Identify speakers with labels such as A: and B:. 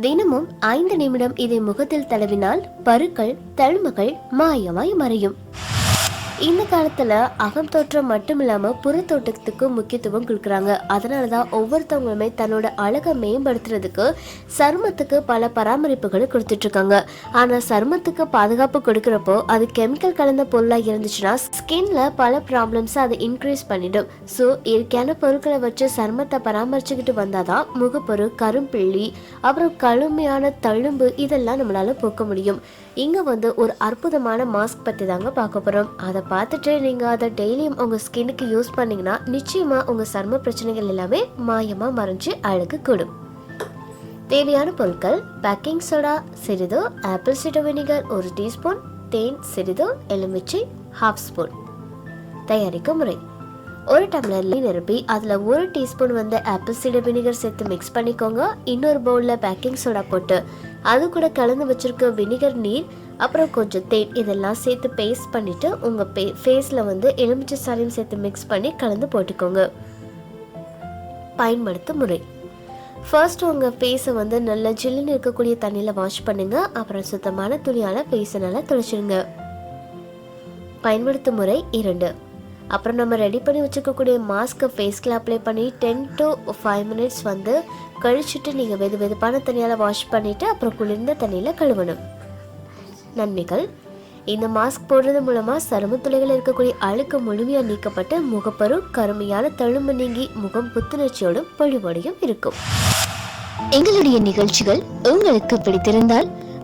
A: தினமும் ஐந்து நிமிடம் இதை முகத்தில் தடவினால் பருக்கள் தழும்புகள் மாயமாய் மறையும். இந்த காலத்தில் அகம் தோற்றம் மட்டும் இல்லாமல் புறத்தோட்டத்துக்கு முக்கியத்துவம் கொடுக்குறாங்க. அதனாலதான் ஒவ்வொருத்தவங்களுமே தன்னோட அழகை மேம்படுத்துறதுக்கு சருமத்துக்கு பல பராமரிப்புகளை கொடுத்துட்ருக்காங்க ஆனால் சருமத்துக்கு பாதுகாப்பு கொடுக்குறப்போ அது கெமிக்கல் கலந்த பொருளாக இருந்துச்சுன்னா ஸ்கின்ல பல ப்ராப்ளம்ஸை அதை இன்க்ரீஸ் பண்ணிடும். ஸோ இயற்கையான பொருட்களை வச்சு சருமத்தை பராமரிச்சுக்கிட்டு வந்தால் தான் முகப்பொரு கரும்பிள்ளி அப்புறம் கழுமையான தழும்பு இதெல்லாம் நம்மளால் போக்க முடியும். இங்கே வந்து ஒரு அற்புதமான மாஸ்க் பற்றி தாங்க பார்க்க போகிறோம் அதை பார்த்துட்டு நீங்கள் அதை டெய்லியும் உங்கள் ஸ்கின்னுக்கு யூஸ் பண்ணீங்கன்னா நிச்சயமாக உங்கள் சர்ம பிரச்சனைகள் எல்லாமே மாயமாக மறைஞ்சு அழகு கூடும். தேவையான பொருட்கள் பேக்கிங் சோடா சிறிது ஆப்பிள் சிடர் வினிகர் ஒரு டீஸ்பூன் தேன் சிறிது எலுமிச்சை ஹாஃப் ஸ்பூன் தயாரிக்கும் முறை. ஒரு டம்ளர்லேயும் நிரப்பி அதில் ஒரு டீஸ்பூன் வந்து ஆப்பிள் சீடர் வினிகர் சேர்த்து மிக்ஸ் பண்ணிக்கோங்க. இன்னொரு பவுலில் பேக்கிங் சோடா போட்டு அது கூட கலந்து வச்சிருக்க வினிகர் நீர் அப்புறம் கொஞ்சம் தேன் இதெல்லாம் சேர்த்து பேஸ்ட் பண்ணிவிட்டு உங்கள் பே ஃபேஸில் வந்து எலுமிச்சை சாரையும் சேர்த்து மிக்ஸ் பண்ணி கலந்து போட்டுக்கோங்க. பயன்படுத்தும் முறை. ஃபர்ஸ்ட் உங்கள் ஃபேஸை வந்து நல்லா ஜில்லுன்னு இருக்கக்கூடிய தண்ணியில் வாஷ் பண்ணுங்கள் அப்புறம் சுத்தமான துணியால் ஃபேஸை நல்லா துளைச்சிடுங்க பயன்படுத்தும் முறை இரண்டு. அப்புறம் நம்ம ரெடி பண்ணி வச்சுக்கக்கூடிய மாஸ்க்கை ஃபேஸ்க்கு அப்ளை பண்ணி டென் டு ஃபைவ் மினிட்ஸ் வந்து கழிச்சுட்டு நீங்கள் வெது வெதுப்பான தண்ணியால் வாஷ் பண்ணிவிட்டு அப்புறம் குளிர்ந்த தண்ணியில் கழுவணும். நன்மைகள். இந்த மாஸ்க் போடுறது மூலமாக சருமத்துளைகள் இருக்கக்கூடிய அழுக்கு முழுமையாக நீக்கப்பட்டு முகப்பரு கருமையான தழும்பு நீங்கி முகம் புத்துணர்ச்சியோடும் பொழிவோடையும் இருக்கும்.
B: எங்களுடைய நிகழ்ச்சிகள் உங்களுக்கு பிடித்திருந்தால்